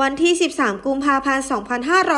วันที่ 13 กุมภาพันธ์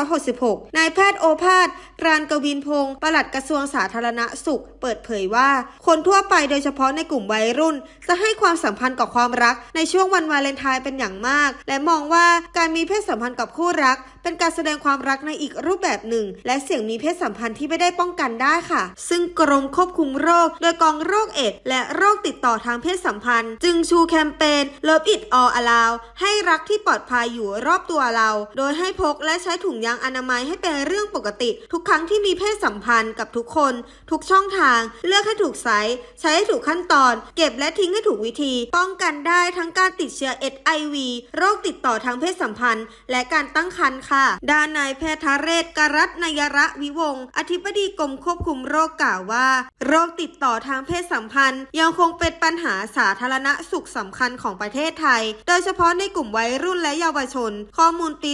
2566 นายแพทย์โอภาส กรานกวินพงศ์ปลัดกระทรวงสาธารณสุข เปิดเผยว่า คนทั่วไปโดยเฉพาะในกลุ่มวัยรุ่น จะให้ความสัมพันธ์กับความรักในช่วงวันวาเลนไทน์เป็นอย่างมาก และมองว่าการมีเพศสัมพันธ์กับคู่รัก เป็นการแสดงความรักในอีกรูปแบบหนึ่ง และเสี่ยงมีเพศสัมพันธ์ที่ไม่ได้ป้องกันได้ค่ะ ซึ่งกรมควบคุมโรค โดยกองโรคเอดส์และโรคติดต่อทางเพศสัมพันธ์ จึงชูแคมเปญ Love It All Allow ให้รักที่ปลอดภัยอยู่รอบตัวเรา โดยให้พกและใช้ถุงยางอนามัยให้เป็นเรื่องปกติทุกครั้งที่มีเพศสัมพันธ์กับทุกคน ทุกช่องทาง เลือกให้ถูกไซส์ใช้ให้ถูกขั้นตอน เก็บและทิ้งให้ถูกวิธี ป้องกันได้ทั้งการติดเชื้อ HIV โรคติดต่อทางเพศสัมพันธ์ และการตั้งครรภ์ค่ะ ด้านนายแพทย์ทเรศกรัตนยระวิวงศ์อธิบดีกรมควบคุมโรคกล่าวว่า โรคติดต่อทางเพศสัมพันธ์ ยังคงเป็นปัญหาสาธารณสุขสำคัญของประเทศไทย โดยเฉพาะในกลุ่มวัยรุ่นและเยาวชน ข้อมูลปี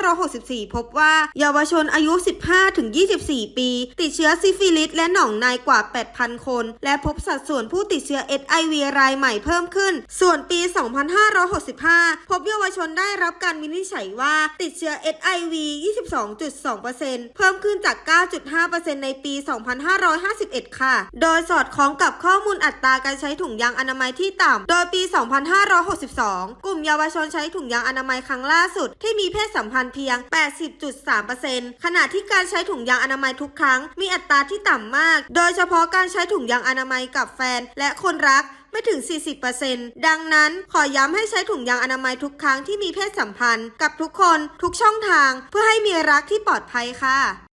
2564 พบว่า เยาวชนอายุ 15 15-24 ปี ติดเชื้อซิฟิลิสและหนองในกว่า 8,000 คน และพบสัดส่วนผู้ติดเชื้อ HIV รายใหม่เพิ่มขึ้น ส่วนปี 2565 พบเยาวชนได้รับการวินิจฉัยว่าติดเชื้อ HIV 22.2%เพิ่มขึ้นจาก 9.5%ในปี 2551 ค่ะ โดยสอดคล้องกับข้อมูลอัตราการใช้ถุงยางอนามัยที่ต่ำ โดยปี 2562 กลุ่มเยาวชนใช้ถุงยางอนามัยครั้งล่าสุด ที่มีเพศสัมพันธ์เพียง 80.3%ขณะที่การใช้ถุงยางอนามัยทุกครั้ง มีอัตราที่ต่ำมาก โดยเฉพาะการใช้ถุงยางอนามัยกับแฟน และคนรักไม่ถึง 40%ดังนั้นขอย้ำให้ใช้ถุงยางอนามัยทุกครั้งที่มีเพศสัมพันธ์ กับทุกคนทุกช่องทาง เพื่อให้มีรักที่ปลอดภัยค่ะ